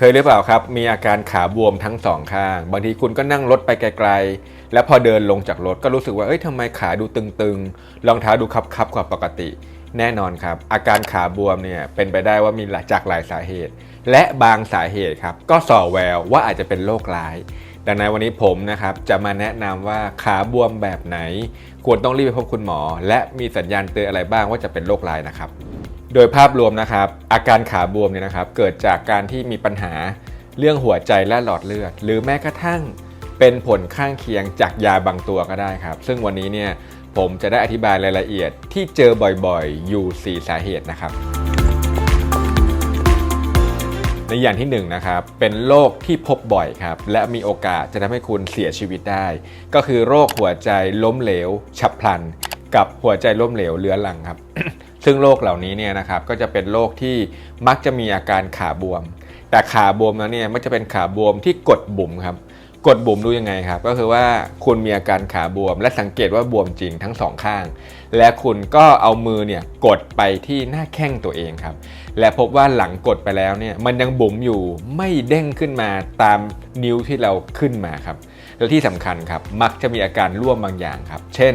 เคยหรือเปล่าครับ มีอาการขาบวมทั้งสองข้าง บางทีคุณก็นั่งรถไปไกลๆ แล้วพอเดินลงจากรถก็รู้สึกว่า เอ้ยทำไมขาดูตึงๆ รองเท้าดูคับๆกว่าปกติ แน่นอนครับ อาการขาบวมเนี่ยเป็นไปได้ว่ามีหลายจากหลายสาเหตุ และบางสาเหตุครับ ก็ส่อแววว่าอาจจะเป็นโรคร้าย ดังนั้นวันนี้ผมนะครับจะมาแนะนำว่าขาบวมแบบไหน ควรต้องรีบไปพบคุณหมอ และมีสัญญาณเตือนอะไรบ้างว่าจะเป็นโรคร้ายนะครับ โดยภาพรวมนะครับอาการขาบวมเนี่ยนะครับเกิดจากการที่มีปัญหาเรื่องหัวใจและหลอดเลือด หรือแม้กระทั่งเป็นผลข้างเคียงจากยาบางตัวก็ได้ครับ ซึ่งวันนี้เนี่ยผมจะได้อธิบายรายละเอียดที่เจอบ่อยๆ อยู่ 4 สาเหตุนะครับ ในอย่างที่1นงนะครับเป็นโรคที่พบบ่อยครับ และมีโอกาสจะทำให้คุณเสียชีวิตได้ ก็คือโรคหัวใจล้มเหลว ฉับพลัน กับหัวใจล้มเหลวเรื้อรังครับ ซึ่งโรคเหล่านี้เนี่ยนะครับก็จะเป็นโรคที่มักจะมีอาการขาบวม แต่ขาบวมแล้วเนี่ยมักจะเป็นขาบวมที่กดบุ๋มครับกดบุ๋มดูยังไงครับ ก็คือว่าคุณมีอาการขาบวม และสังเกตว่าบวมจริงทั้งสองข้าง และคุณก็เอามือเนี่ยกดไปที่หน้าแข้งตัวเองครับ และพบว่าหลังกดไปแล้วเนี่ยมันยังบุ๋มอยู่ไม่เด้งขึ้นมาตามนิ้วที่เราขึ้นมาครับและที่สำคัญครับมักจะมีอาการร่วมบางอย่างครับ เช่น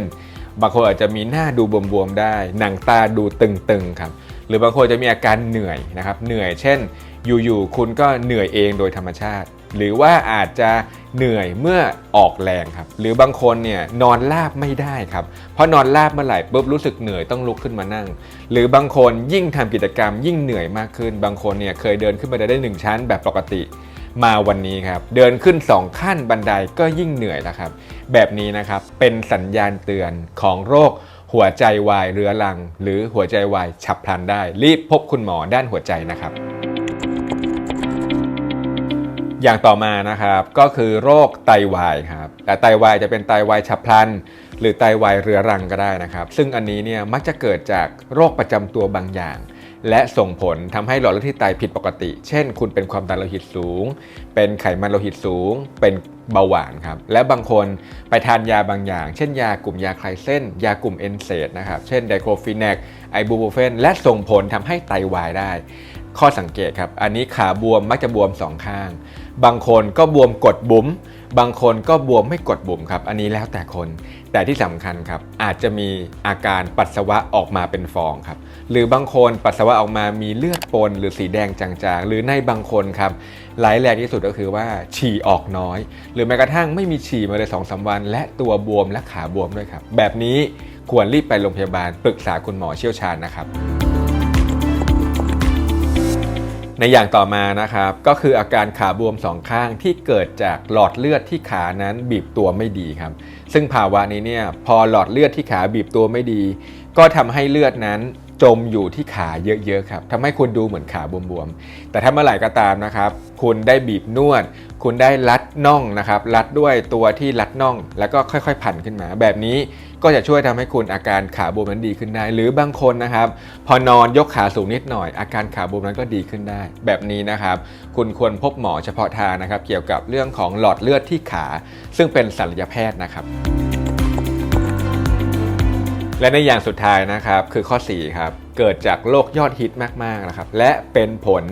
บางคนอาจจะมีหน้าดูบวมๆได้ หนังตาดูตึงๆครับ หรือบางคนจะมีอาการเหนื่อยนะครับ เหนื่อยเช่น อยู่ๆคุณก็เหนื่อยเองโดยธรรมชาติ หรือว่าอาจจะเหนื่อยเมื่อออกแรงครับ หรือบางคนเนี่ยนอนราบไม่ได้ครับ เพราะนอนราบเมื่อไหร่ปุ๊บรู้สึกเหนื่อยต้องลุกขึ้นมานั่ง หรือบางคนยิ่งทำกิจกรรมยิ่งเหนื่อยมากขึ้น บางคนเนี่ยเคยเดินขึ้นบันไดได้หนึ่งชั้นแบบปกติ มาวันนี้ครับ เดินขึ้น 2 ขั้นบันไดก็ยิ่งเหนื่อยแล้วครับ แบบนี้นะครับเป็นสัญญาณเตือนของโรคหัวใจวายเรื้อรัง หรือหัวใจวายฉับพลันได้ รีบพบคุณหมอด้านหัวใจนะครับ อย่างต่อมานะครับก็คือโรคไตวายครับแต่ไตวายจะเป็นไตวายฉับพลัน หรือไตวายเรื้อรังก็ได้นะครับ ซึ่งอันนี้เนี่ยมักจะเกิดจากโรคประจำตัวบางอย่าง และส่งผลทำให้หลอดเลือดที่ไตผิดปกติ เช่น คุณเป็นความดันโลหิตสูง เป็นไขมันโลหิตสูง เป็นเบาหวานครับ และบางคนไปทานยาบางอย่าง เช่นยากลุ่มยาคลายเส้น ยากลุ่มเอนเซดนะครับ เช่นไดโครฟินแนกไอบูโบเฟน และส่งผลทำให้ไตวายได้ ข้อสังเกตครับ อันนี้ขาบวมมักจะบวมสองข้าง บางคนก็บวมกดบุ๋ม บางคนก็บวมไม่กดบุ๋มครับ อันนี้แล้วแต่คน แต่ที่สำคัญครับ อาจจะมีอาการปัสสาวะออกมาเป็นฟองครับ หรือบางคนปัสสาวะออกมามีเลือดปน หรือสีแดงจางๆ หรือในบางคนครับร้ายแรงที่สุดก็คือว่าฉี่ออกน้อย หรือแม้กระทั่งไม่มีฉี่มาเลยสองสาวัน และตัวบวมและขาบวมด้วยครับ แบบนี้ควรรีบไปโรงพยาบาลปรึกษาคุณหมอเชี่ยวชาญนะครับ ในอย่างต่อมานะครับก็คืออาการขาบวมสองข้างที่เกิดจากหลอดเลือดที่ขานั้นบีบตัวไม่ดีครับ ซึ่งภาวะนี้เนี่ยพอหลอดเลือดที่ขาบีบตัวไม่ดี ก็ทำให้เลือดนั้น จมอยู่ที่ขาเยอะๆครับทำให้คุณดูเหมือนขาบวมๆ แต่ถ้าเมื่อไหร่ก็ตามนะครับ คุณได้บีบนวด คุณได้รัดน่องนะครับ รัดด้วยตัวที่รัดน่อง แล้วก็ค่อยๆ ผันขึ้นมา แบบนี้ก็จะช่วยทำให้คุณอาการขาบวมนั้นดีขึ้นได้ หรือบางคนนะครับ พอนอนยกขาสูงนิดหน่อย อาการขาบวมนั้นก็ดีขึ้นได้ แบบนี้นะครับ คุณควรพบหมอเฉพาะทางนะครับ เกี่ยวกับเรื่องของหลอดเลือดที่ขา ซึ่งเป็นศัลยแพทย์นะครับ และในอย่างสุดท้ายนะครับคือข้อ4ครับเกิดจากโรคยอดฮิตมากๆนะครับและเป็นผล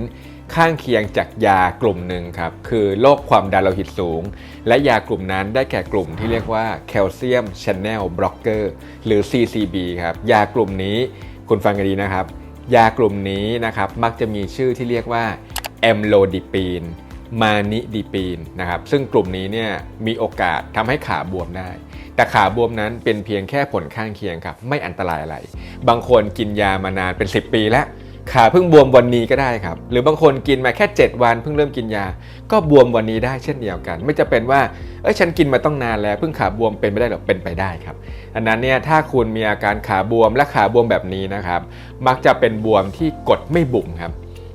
ข้างเคียงจากยากลุ่มหนึ่งครับคือโรคความดันโลหิตสูง และยากลุ่มนั้นได้แก่กลุ่มที่เรียกว่าแคลเซียมช n น l บล็อกเกอร์หรือ CCB ครับยากลุ่มนี้คุณฟังกันดีนะครับ ยากลุ่มนี้นะครับมักจะมีชื่อที่เรียกว่าแอมโลดิปีน มานิดิปีนนะครับซึ่งกลุ่มนี้เนี่ยมีโอกาสทำให้ขาบวมได้ แต่ขาบวมนั้นเป็นเพียงแค่ผลข้างเคียงครับ ไม่อันตรายอะไร บางคนกินยามานานเป็น 10 ปีแล้ว ขาเพิ่งบวมวันนี้ก็ได้ครับ หรือบางคนกินมาแค่ 7 วันเพิ่งเริ่มกินยา ก็บวมวันนี้ได้เช่นเดียวกัน ไม่จะเป็นว่าเอ้ยฉันกินมาต้องนานแล้วเพิ่งขาบวมเป็นไปได้หรอเป็นไปได้ครับอันนั้นเนี่ยถ้าคุณมีอาการขาบวมและขาบวมแบบนี้นะครับมักจะเป็นบวมที่กดไม่บุ๋มครับ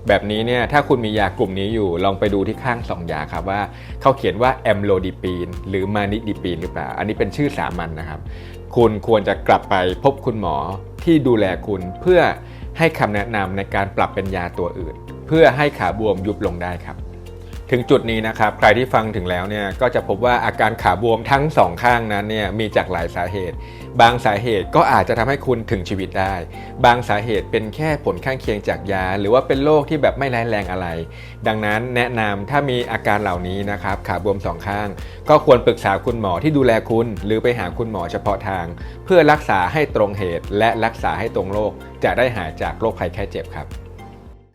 แบบนี้เนี่ยถ้าคุณมียากลุ่มนี้อยู่ลองไปดูที่ข้างสองยาครับว่าเขาเขียนว่าแอมโลดิปีนหรือมานิดิปีนหรือเปล่า อันนี้เป็นชื่อสามัญนนะครับ คุณควรจะกลับไปพบคุณหมอที่ดูแลคุณเพื่อให้คำแนะนำในการปรับเป็นยาตัวอื่น เพื่อให้ขาบวมยุบลงได้ครับ ถึงจุดนี้นะครับใครที่ฟังถึงแล้วเนี่ยก็จะพบว่าอาการขาบวมทั้งสองข้างนั้นเนี่ยมีจากหลายสาเหตุ บางสาเหตุก็อาจจะทำให้คุณถึงชีวิตได้ บางสาเหตุเป็นแค่ผลข้างเคียงจากยา หรือว่าเป็นโรคที่แบบไม่ร้ายแรงอะไร ดังนั้นแนะนำถ้ามีอาการเหล่านี้นะครับขาบวมสองข้าง ก็ควรปรึกษาคุณหมอที่ดูแลคุณ หรือไปหาคุณหมอเฉพาะทาง เพื่อรักษาให้ตรงเหตุและรักษาให้ตรงโรคจะได้หายจากโรคภัยแค่เจ็บครับ